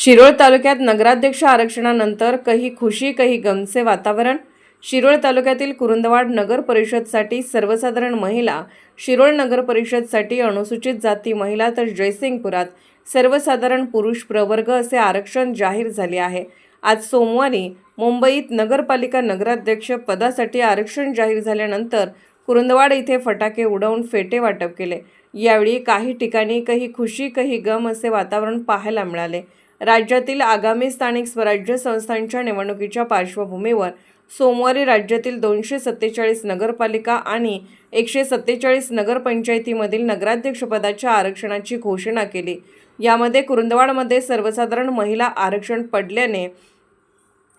शिरोळ तालुक्यात नगराध्यक्ष आरक्षणानंतर कही खुशी कही गमचे वातावरण. शिरोळ तालुक्यातील कुरुंदवाड नगर परिषदसाठी सर्वसाधारण महिला शिरोळ नगर परिषदसाठी अनुसूचित जाती महिला तर जयसिंगपुरात सर्वसाधारण पुरुष प्रवर्ग असे आरक्षण जाहीर झाले आहे. आज सोमवारी मुंबईत नगरपालिका नगराध्यक्ष पदासाठी आरक्षण जाहीर झाल्यानंतर कुरुंदवाड इथे फटाके उडवून फेटे वाटप केले. यावेळी काही ठिकाणी काही खुशी काही गम असे वातावरण पाहायला मिळाले. राज्यातील आगामी स्थानिक स्वराज्य संस्थांच्या निवडणुकीच्या पार्श्वभूमीवर सोमवारी राज्यातील दोनशे सत्तेचाळीस नगरपालिका आणि एकशे सत्तेचाळीस नगरपंचायतीमधील नगराध्यक्षपदाच्या आरक्षणाची घोषणा केली. यामध्ये कुरुंदवाडमध्ये सर्वसाधारण महिला आरक्षण पडल्याने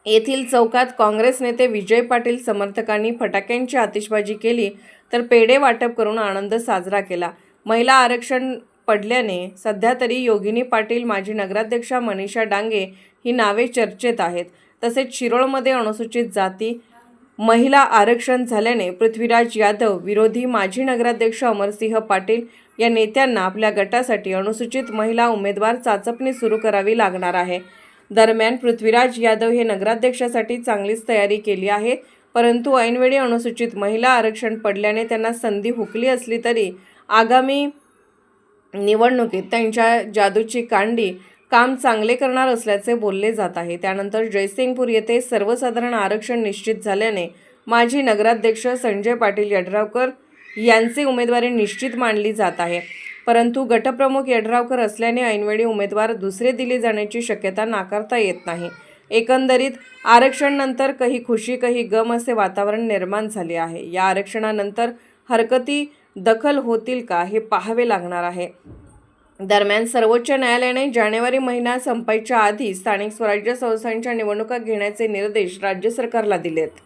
येथील चौकात काँग्रेस नेते विजय पाटील समर्थकांनी फटाक्यांची आतिषबाजी केली तर पेढे वाटप करून आनंद साजरा केला. महिला आरक्षण पडल्याने सध्या तरी योगिनी पाटील माजी नगराध्यक्षा मनीषा डांगे ही नावे चर्चेत आहेत. तसेच शिरोळमध्ये अनुसूचित जाती महिला आरक्षण झाल्याने पृथ्वीराज यादव विरोधी माजी नगराध्यक्ष अमरसिंह पाटील या नेत्यांना आपल्या गटासाठी अनुसूचित महिला उमेदवार चाचपणी सुरू करावी लागणार आहे. दरम्यान पृथ्वीराज यादव हे नगराध्यक्षासाठी चांगलीच तयारी केली आहे परंतु ऐनवेळी अनुसूचित महिला आरक्षण पडल्याने त्यांना संधी हुकली असली तरी आगामी निवडणुकीत त्यांच्या जादूची कांडी काम चांगले करणार असल्याचे बोलले जात आहे. त्यानंतर जयसिंगपूर येथे सर्वसाधारण आरक्षण निश्चित झाल्याने माजी नगराध्यक्ष संजय पाटील यड्रावकर यांची उमेदवारी निश्चित मानली जात आहे. परंतु गटप्रमुख यड्रावकर असल्याने ऐनवेळी उमेदवार दुसरे दिले जाण्याची शक्यता नाकारता येत नाही. एकंदरीत आरक्षणानंतर काही खुशी काही गम असे वातावरण निर्माण झाले आहे. या आरक्षणानंतर हरकती दखल होतील का हे पाहावे लागणार आहे. दरम्यान सर्वोच्च न्यायालयाने जानेवारी महिना संपायच्या आधी स्थानिक स्वराज्य संस्थांच्या निवडणुका घेण्याचे निर्देश राज्य सरकारला दिलेत.